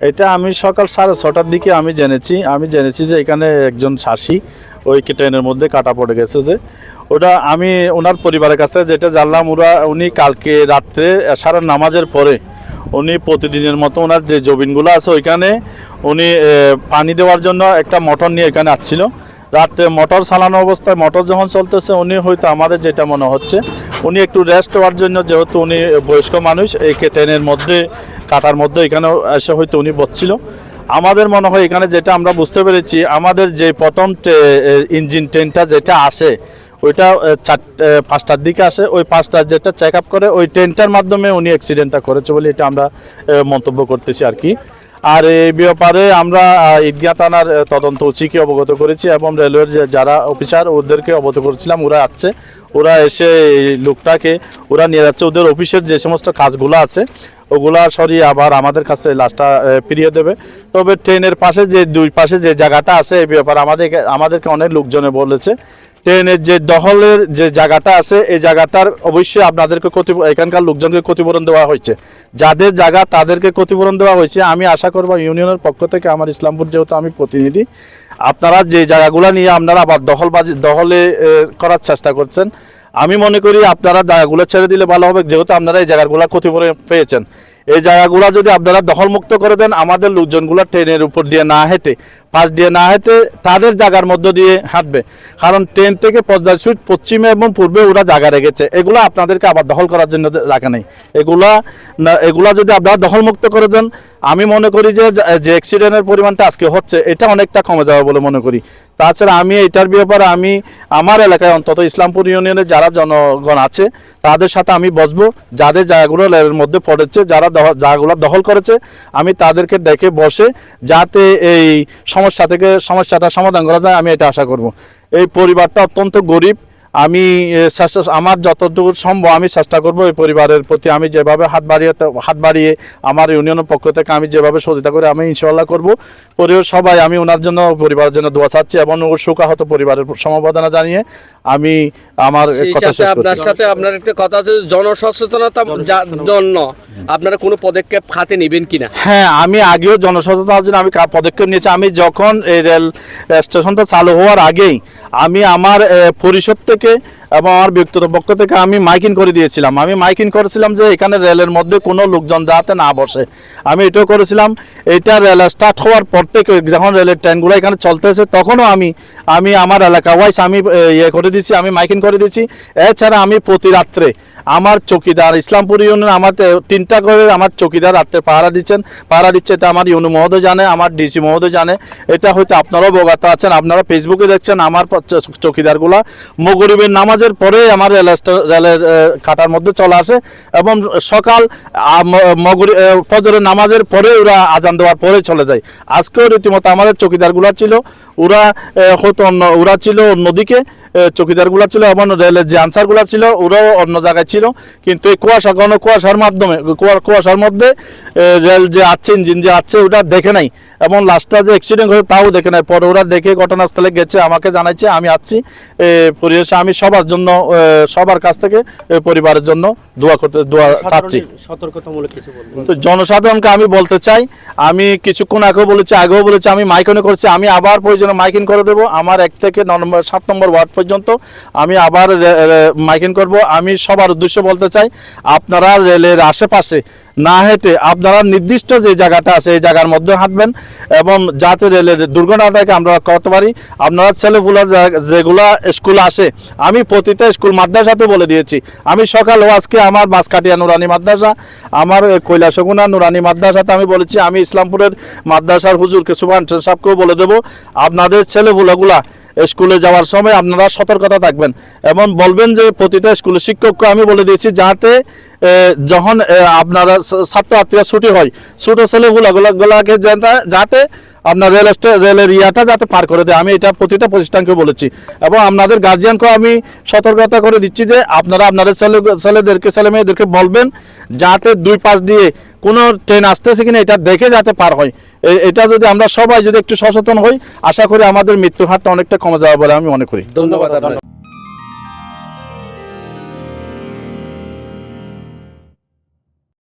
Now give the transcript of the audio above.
এটা আমি সকাল সাড়ে ছটার দিকে আমি জেনেছি। আমি জেনেছি যে এখানে একজন শাসি ওই ট্রেনের মধ্যে কাটা পড়ে গেছে যে ওটা আমি ওনার পরিবারের কাছে যেটা জানলাম, ওরা, উনি কালকে রাত্রে সারা নামাজের পরে উনি প্রতিদিনের মতো ওনার যে জবিনগুলো আছে ওইখানে উনি পানি দেওয়ার জন্য একটা মোটর নিয়ে এখানে আসছিল। রাত্রে মোটর চালানো অবস্থায় মোটর যখন চলতেছে, উনি হয়তো আমাদের যেটা মনে হচ্ছে, উনি একটু রেস্ট হওয়ার জন্য যেহেতু উনি বয়স্ক মানুষ এই ট্রেনের মধ্যে, কাটার মধ্যে এখানে এসে হয়তো উনি বসছিল। আমাদের মনে হয় এখানে যেটা আমরা বুঝতে পেরেছি, আমাদের যে প্রথম ইঞ্জিন ট্রেনটা যেটা আসে, ওইটা চার পাঁচটার দিকে আসে, ওই পাঁচটার যেটা চেক আপ করে, ওই ট্রেনটার মাধ্যমে উনি অ্যাক্সিডেন্টটা করেছে বলে এটা আমরা মন্তব্য করতেছি আর কি। আর এই ব্যাপারে আমরা আহ, ঈদগাহ থানার তদন্ত ওসিকে অবগত করেছি এবং রেলওয়ের যারা অফিসার ওদেরকে অবগত করেছিলাম। ওরা আসছে ওরা এসে লোকটাকে ওরা নিয়ে যাচ্ছে। ওদের অফিসের যে সমস্ত কাজগুলো আছে ওগুলা সরিয়ে আবার আমাদের কাছে লাস্টটা ফিরিয়ে দেবে। তবে ট্রেনের পাশে যে দুই পাশে যে জায়গাটা আছে এই ব্যাপারে আমাদের আমাদেরকে অনেক লোকজনে বলেছে। ট্রেনের যে দহলের যে জায়গাটা আছে এই জায়গাটার অবশ্যই আপনাদেরকে ক্ষতি এখানকার লোকজনকে ক্ষতিপূরণ দেওয়া হয়েছে। যাদের জায়গা তাদেরকে ক্ষতিপূরণ দেওয়া হয়েছে। আমি আশা করব ইউনিয়নের পক্ষ থেকে আমার ইসলামপুর যেহেতু আমি প্রতিনিধি আপনারা যে জায়গাগুলো নিয়ে আপনারা আবার দখলবাজি দখলে এ, করার চেষ্টা করছেন আমি মনে করি আপনারা জায়গাগুলো ছেড়ে দিলে ভালো হবে। যেহেতু আপনারা এই জায়গাগুলো ক্ষতিপূরণ পেয়েছেন। এই জায়গাগুলো যদি আপনারা দখলমুক্ত করে দেন আমাদের লোকজনগুলো ট্রেনের উপর দিয়ে না হেঁটে পাশ দিয়ে না হেঁটে তাদের জায়গার মধ্য দিয়ে হাঁটবে। কারণ ট্রেন থেকে পঞ্চাশ ফিট পশ্চিমে এবং পূর্বে ওরা জায়গা রেখেছে। এগুলো আপনাদেরকে আবার দখল করার জন্য রাখা নেই। এগুলা এগুলা যদি আপনারা দখলমুক্ত করে দেন, আমি মনে করি যে যে অ্যাক্সিডেন্টের পরিমাণটা আজকে হচ্ছে, এটা অনেকটা কমে যাবে বলে মনে করি। তাছাড়া আমি এটার ব্যাপারে আমি, আমার এলাকায় অন্তত ইসলামপুর ইউনিয়নের যারা জনগণ আছে, তাদের সাথে আমি বসবো। যাদের জায়গাগুলো লেনের মধ্যে পড়েছে, যারা জায়গাগুলো দখল করেছে, আমি তাদেরকে ডেকে বসে, যাতে এই সমস্যা থেকে সমস্যাটা সমাধান করা যায় আমি এটা আশা করব। এই পরিবারটা অত্যন্ত গরিব আমি চেষ্টা আমার যতটুকু সম্ভব আমি চেষ্টা করব এই পরিবারের প্রতি। আমি যেভাবে হাত বাড়িয়ে হাত বাড়িয়ে আমার ইউনিয়নের পক্ষ থেকে আমি যেভাবে সহযোগিতা করে আমি ইনশাল্লাহ করব। পরিবার সবাই আমি ওনার জন্য পরিবারের জন্য দোয়া চাচ্ছি এবং ওর সুখাহত পরিবারের সমবেদনা জানিয়ে আমি আমার কথা শেষ আপনার সাথে আপনার একটা কথা আছে জনসচেতনতা জন্য। আপনারা কোনো পদক্ষেপ হাতে নেবেন কিনা? হ্যাঁ আমি আগেও জনসচেতনতার জন্য আমি পদক্ষেপ নিয়েছি। আমি যখন এই রেল স্টেশনটা চালু হওয়ার আগেই আমি আমার পরিষদ থেকে এবং আমার ব্যক্তিগত পক্ষ থেকে আমি মাইকিং করে দিয়েছিলাম। আমি মাইকিং করেছিলাম যে এখানে রেলের মধ্যে কোনো লোকজন যাতে না বসে। আমি এটাও করেছিলাম, এটা রেল স্টার্ট হওয়ার পর থেকে যখন রেলের ট্রেনগুলো এখানে চলতেছে, তখনও আমি আমি আমার এলাকা ওয়াইজ আমি ইয়ে করে দিচ্ছি আমি মাইকিং করে দিচ্ছি এছাড়া আমি প্রতি রাত্রে আমার চকিদার ইসলামপুর ইউনিয়ন আমার তিনটা করে আমার চকিদার রাত্রে পাহারা দিচ্ছেন। পাহারা দিচ্ছে এটা আমার ইউনু মহোদয় জানে, আমার ডিসি মহোদয় জানে। এটা হয়তো আপনারাও অবগত আছেন, আপনারা ফেসবুকে দেখছেন আমার চকিদারগুলা। মগরিবের নামাজের পরে আমার রেল রেলের কাটার মধ্যে চলে আসে এবং সকাল মগরি ফজরের নামাজের পরে ওরা আজান দেওয়ার পরে চলে যায়। আজকেও রীতিমতো আমাদের চকিদারগুলা ছিল, ওরা হয়তো অন্য, ওরা ছিল অন্যদিকে চকিদারগুলা ছিল এবং রেলের যে আনসারগুলা ছিল, ওরাও অন্য জায়গায় ছিল। কিন্তু এই কুয়াশা ঘন কুয়াশার মাধ্যমে কুয়াশার মধ্যে রেল যে আছে ইঞ্জিন যে আছে ওটা দেখে নাই। এবং লাস্টটা যে অ্যাক্সিডেন্ট হয়ে তাও দেখে নাই। পরে ওরা দেখে ঘটনাস্থলে গেছে আমাকে জানাইছে আমি আসছি। পরিবেশে আমি সবার জন্য সবার কাছ থেকে পরিবারের জন্য দোয়া করতে দোয়া চাচ্ছি। সতর্কতামূলক কিছু বলবেন তো জনসাধারণকে আমি বলতে চাই আমি কিছুক্ষণ আগেও বলেছি আগেও বলেছি আমি মাইকনে করছি আমি আবার প্রয়োজনে মাইকিং করে দেবো। আমার এক থেকে নম্বর সাত নম্বর ওয়ার্ড পর্যন্ত আমি আবার মাইকিং করব। আমি সবার উদ্দেশ্যে বলতে চাই, আপনারা রেলের আশেপাশে না হেঁটে আপনারা নির্দিষ্ট যে জায়গাটা আছে এই জায়গার মধ্যে হাঁটবেন এবং যাতে রেলের দুর্ঘটনাটাকে আমরা করতে পারি। আপনারা ছেলেগুলো যেগুলা স্কুল আসে, আমি প্রতিটা স্কুল মাদ্রাসাতে বলে দিয়েছি। আমি সকালেও আজকে আমার বাঁশকাটিয়া নুরানি মাদ্রাসা, আমার কৈলাসগুনা নুরানি মাদ্রাসাতে আমি বলেছি, আমি ইসলামপুরের মাদ্রাসার হুজুরকে সুবান সাহেবকেও বলে দেবো, আপনাদের ছেলেগুলোগুলা স্কুলে যাওয়ার সময় আপনারা সতর্কতা থাকবেন। এবং বলবেন যে প্রতিটা স্কুলের শিক্ষককে আমি বলে দিয়েছি, যাতে যখন আপনারা ছাত্রছাত্রীরা ছুটি হয়, ছোটো ছেলেগুলোগুলাকে যাতে- যাতে আপনার রেল রেলের ইয়াটা যাতে পার করে দেয়। আমি এটা প্রতিটা প্রতিষ্ঠানকে বলেছি। এবং আপনাদের গার্জিয়ানকেও আমি সতর্কতা করে দিচ্ছি যে আপনারা আপনাদের ছেলে ছেলেদেরকে ছেলে মেয়েদেরকে বলবেন, যাতে দুই পাশ দিয়ে কোনো ট্রেন আসতেছে কিনা এটা দেখে যাতে পার হয়। এটা যদি আমরা সবাই যদি একটু সচেতন হই, আশা করি আমাদের মৃত্যুর হারটা অনেকটা কমে যাবে বলে আমি মনে করি। ধন্যবাদ